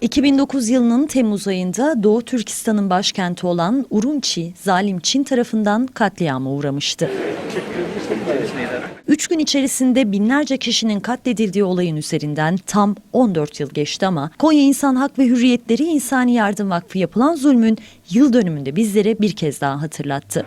2009 yılının Temmuz ayında Doğu Türkistan'ın başkenti olan Urumçi, zalim Çin tarafından katliama uğramıştı. Üç gün içerisinde binlerce kişinin katledildiği olayın üzerinden tam 14 yıl geçti ama Konya İnsan Hak ve Hürriyetleri İnsani Yardım Vakfı yapılan zulmün yıl dönümünde bizlere bir kez daha hatırlattı.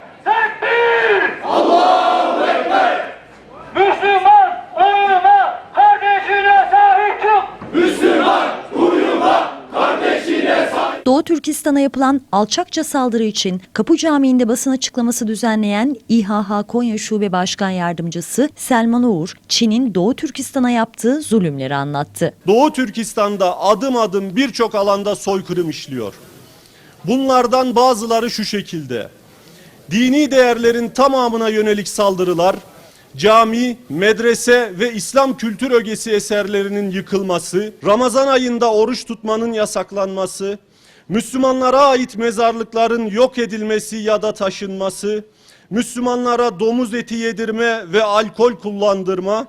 Doğu Türkistan'a yapılan alçakça saldırı için Kapı Camii'nde basın açıklaması düzenleyen İHH Konya Şube Başkan Yardımcısı Selman Uğur, Çin'in Doğu Türkistan'a yaptığı zulümleri anlattı. Doğu Türkistan'da adım adım birçok alanda soykırım işliyor. Bunlardan bazıları şu şekilde. Dini değerlerin tamamına yönelik saldırılar, cami, medrese ve İslam kültür ögesi eserlerinin yıkılması, Ramazan ayında oruç tutmanın yasaklanması, Müslümanlara ait mezarlıkların yok edilmesi ya da taşınması, Müslümanlara domuz eti yedirme ve alkol kullandırma,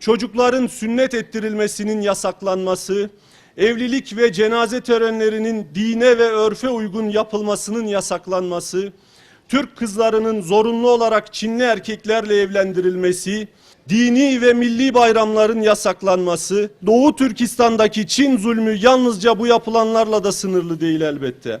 çocukların sünnet ettirilmesinin yasaklanması, evlilik ve cenaze törenlerinin dine ve örfe uygun yapılmasının yasaklanması, Türk kızlarının zorunlu olarak Çinli erkeklerle evlendirilmesi, dini ve milli bayramların yasaklanması, Doğu Türkistan'daki Çin zulmü yalnızca bu yapılanlarla da sınırlı değil elbette.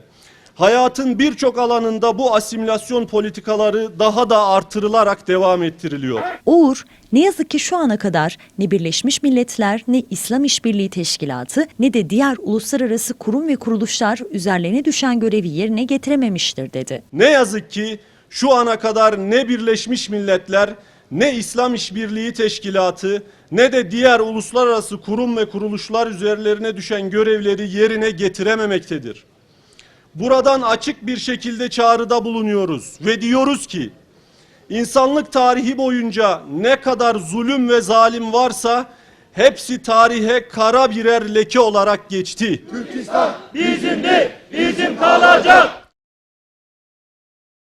Hayatın birçok alanında bu asimilasyon politikaları daha da artırılarak devam ettiriliyor. Uğur, ne yazık ki şu ana kadar ne Birleşmiş Milletler, ne İslam İşbirliği Teşkilatı, ne de diğer uluslararası kurum ve kuruluşlar üzerlerine düşen görevi yerine getirememiştir dedi. Ne yazık ki şu ana kadar ne Birleşmiş Milletler, ne İslam İşbirliği Teşkilatı, ne de diğer uluslararası kurum ve kuruluşlar üzerlerine düşen görevleri yerine getirememektedir. Buradan açık bir şekilde çağrıda bulunuyoruz ve diyoruz ki insanlık tarihi boyunca ne kadar zulüm ve zalim varsa hepsi tarihe kara birer leke olarak geçti. Bizim değil bizim kalacak.